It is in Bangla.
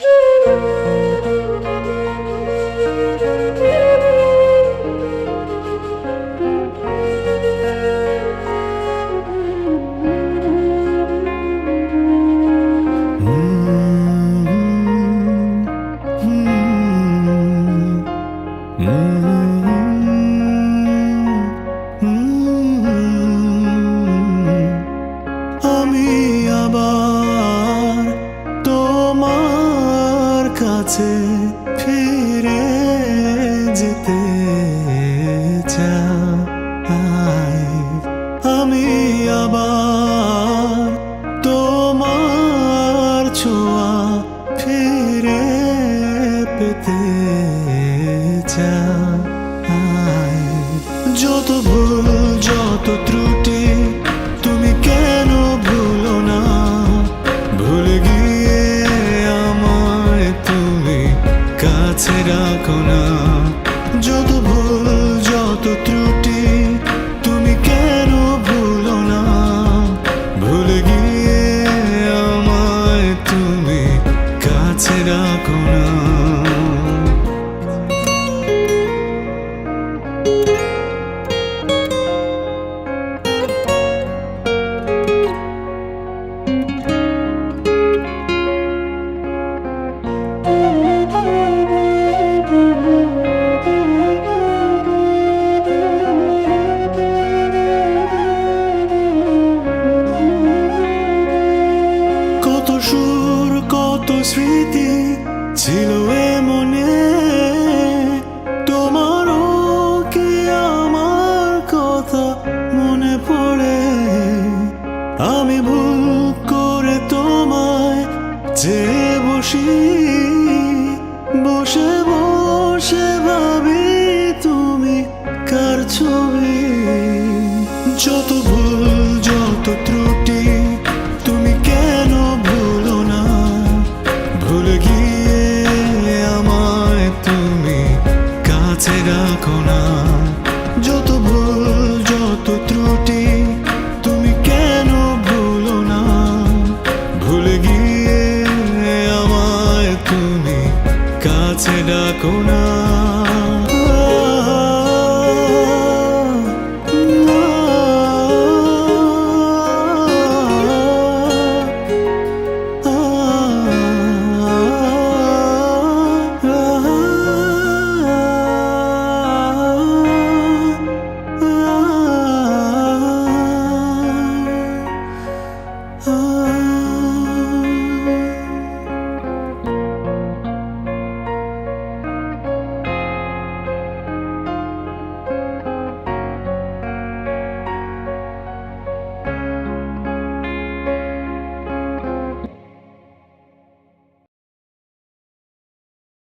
음. কাছে ফিরে যেতে চাই। আমি আবার তোমার ছোঁয়া ফিরে পেতে চাই। যত ভুল, যত ত্রুটি স্মৃতি ছিল এ মনে। তোমারও কি আমার কথা মনে পড়ে? আমি ভুল করে তোমায় যে বসি। বসে বসে ভাবি তুমি কার ছবি? যত ভুল ভুলে গিয়ে আমায় তুমি কাছে রাখো না। যত ভুল, যত ত্রুটি তুমি কেন ভুলো না? ভুলে গিয়ে আমায় তুমি কাছে ডাকো না।